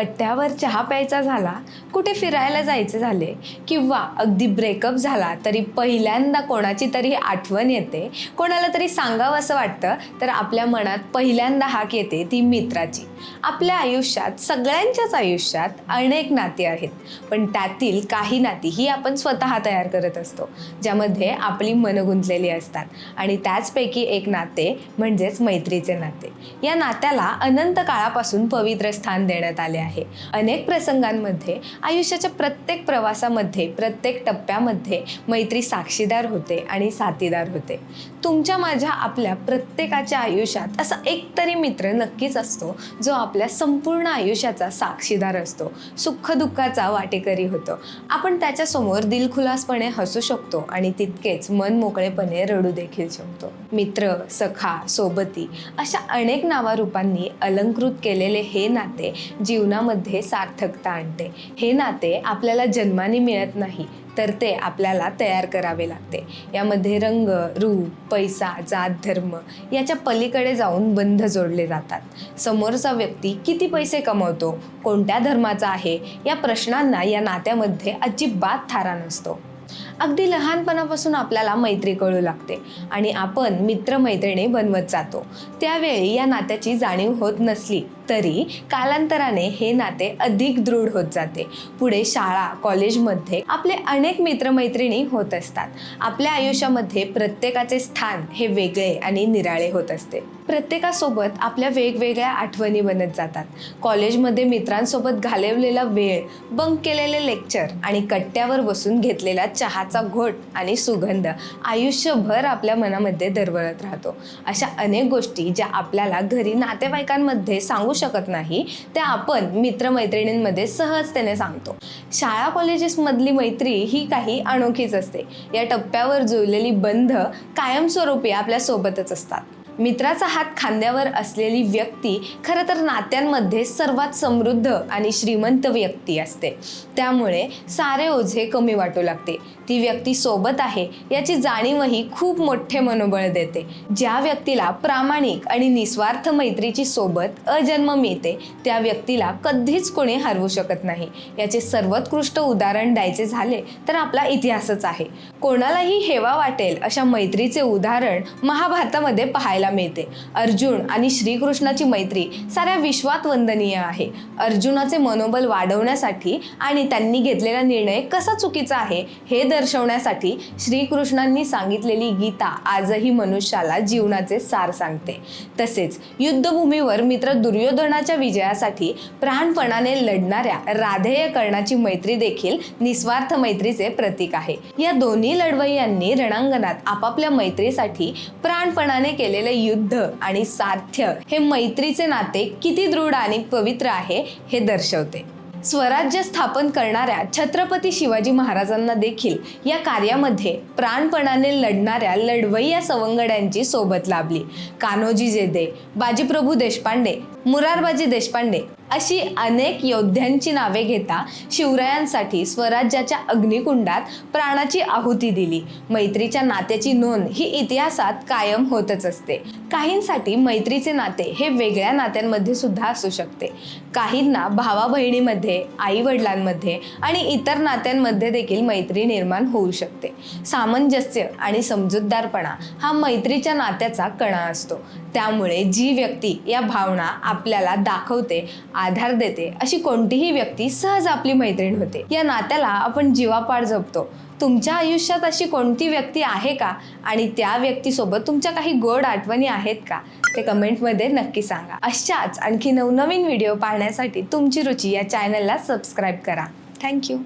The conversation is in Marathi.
कट्ट्यावर चहा प्यायचा झाला कुठे फिरायला जायचे झाले किंवा अगदी ब्रेकअप झाला तरी पहिल्यांदा कोणाची तरी आठवण येते कोणाला तरी सांगावं असं वाटतं तर आपल्या मनात पहिल्यांदा हाक येते ती मित्राची. आपल्या आयुष्यात सगळ्यांच्याच आयुष्यात अनेक नाती आहेत पण त्यातील काही नाती ही आपण स्वतः तयार करत असतो ज्यामध्ये आपली मनं गुंतलेली असतात. आणि त्याचपैकी एक नाते म्हणजेच मैत्रीचे नाते. या नात्याला अनंत काळापासून पवित्र स्थान देण्यात आले आहे. अनेक प्रसंगांमध्ये आयुष्याच्या प्रत्येक प्रवासामध्ये प्रत्येक टप्प्यामध्ये मैत्री साक्षीदार होते आणि साथीदार होते. तुमच्या माझ्या आपल्या प्रत्येकाच्या आयुष्यात असा एक तरी मित्र नक्कीच असतो जो आपल्या संपूर्ण आयुष्याचा साक्षीदार असतो. सुखदुःखाचा वाटेकरी होतो. आपण त्याच्यासमोर दिलखुलासपणे हसू शकतो आणि तितकेच मन मोकळेपणे रडू देखील शकतो. मित्र सखा सोबती अशा अनेक नावारूपांनी अलंकृत केलेले हे नाते जीवनामध्ये सार्थकता आणते. हे नाते आपल्याला जन्माने मिळत नाही तर ते आपल्याला तयार करावे लागते. यामध्ये रंग रूप पैसा जात धर्म याच्या पलीकडे जाऊन बंध जोडले जातात. समोरचा व्यक्ती किती पैसे कमवतो कोणत्या धर्माचा आहे या प्रश्नांना या नात्यामध्ये अजिबात थारा नसतो. अगदी लहानपणापासून आपल्याला मैत्री कळू लागते आणि आपण मित्रमैत्रिणी बनवत जातो. त्यावेळी या नात्याची जाणीव होत नसली तरी कालांतराने हे नाते अधिक दृढ होत जाते. पुढे शाळा कॉलेजमध्ये आपले अनेक मित्रमैत्रिणी होत असतात. आपल्या आयुष्यामध्ये प्रत्येकाचे स्थान हे वेगळे आणि निराळे होत असते. प्रत्येकासोबत आपल्या वेगवेगळ्या आठवणी बनत जातात. कॉलेजमध्ये मित्रांसोबत घालवलेला वेळ बंक केलेले लेक्चर आणि कट्ट्यावर बसून घेतलेला चहाचा घोट आणि सुगंध आयुष्यभर आपल्या मनामध्ये दरवळत राहतो. अशा अनेक गोष्टी ज्या आपल्याला घरी नातेवाईकांमध्ये सांगू शकत नाही त्या आपण मित्रमैत्रिणींमध्ये सहजतेने सांगतो. शाळा कॉलेजेसमधली मैत्री ही काही अनोखीच असते. या टप्प्यावर जुळलेली बंध कायमस्वरूपी आपल्या सोबतच असतात. मित्राचा हात खांद्यावर असलेली व्यक्ती खरं तर नात्यांमध्ये सर्वात समृद्ध आणि श्रीमंत व्यक्ती असते. त्यामुळे सारे ओझे कमी वाटू लागते. ती व्यक्ती सोबत आहे याची जाणीवही खूप मोठे मनोबळ देते. ज्या व्यक्तीला प्रामाणिक आणि निस्वार्थ मैत्रीची सोबत अजन्म मिळते त्या व्यक्तीला कधीच कोणी हरवू शकत नाही. याचे सर्वोत्कृष्ट उदाहरण द्यायचे झाले तर आपला इतिहासच आहे. कोणालाही हेवा वाटेल अशा मैत्रीचे उदाहरण महाभारतामध्ये पाहायला मिळते. अर्जुन आणि श्रीकृष्णाची मैत्री साऱ्या विश्वात वंदनीय आहे. अर्जुनाचे मनोबल वाढवण्यासाठी आणि त्यांनी घेतलेला निर्णय कसा चुकीचा आहे हे दर्शवण्यासाठी श्रीकृष्णांनी सांगितलेली गीता आजही मनुष्याला जीवनाचे सार सांगते. तसेच युद्धभूमीवर मित्र दुर्योधनाच्या विजयासाठी प्राणपणाने लढणाऱ्या राधेय कर्णाची मैत्री देखील निस्वार्थ मैत्रीचे प्रतीक आहे. या दोन्ही लढवय्यांनी रणांगणात आपापल्या मैत्रीसाठी प्राणपणाने केलेले युद्ध आणि सार्थ्य हे मैत्रीचे नाते किती दृढ आणि पवित्र आहे हे दर्शवते. स्वराज्य स्थापन करणाऱ्या छत्रपती शिवाजी महाराजांना देखील या कार्यामध्ये प्राणपणाने लढणाऱ्या लढवय्या सवंगड्यांची सोबत लाभली. कान्होजी जेदे बाजीप्रभू देशपांडे मुरारबाजी देशपांडे अशी अनेक योद्ध्यांची नावे घेता शिवरायांसाठी स्वराज्याच्या अग्निकुंडात प्राणाची आहुती दिली. मैत्रीच्या नात्याची नोंद ही इतिहासात कायम होतच असते. काहींसाठी मैत्रीचे नाते हे वेगळ्या नात्यांमध्ये सुद्धा असू शकते. काहींना भावा बहिणीमध्ये आई वडिलांमध्ये आणि इतर नात्यांमध्ये देखील मैत्री निर्माण होऊ शकते. सामंजस्य आणि समजूतदारपणा हा मैत्रीच्या नात्याचा कणा असतो. त्यामुळे जी व्यक्ती या भावना आपल्याला दाखवते आधार देते अशी कोणतीही व्यक्ती सहज आपली मैत्रीण होते. या नात्याला आपण जीवापाड जपतो. तुमच्या आयुष्यात अशी कोणती व्यक्ती आहे का? आणि त्या व्यक्तीसोबत तुमच्या काही गोड आठवणी आहेत का? ते कमेंटमध्ये नक्की सांगा. अशाच आणखी नवनवीन व्हिडिओ पाहण्यासाठी तुमची रुची या चॅनलला सबस्क्राईब करा. थँक्यू.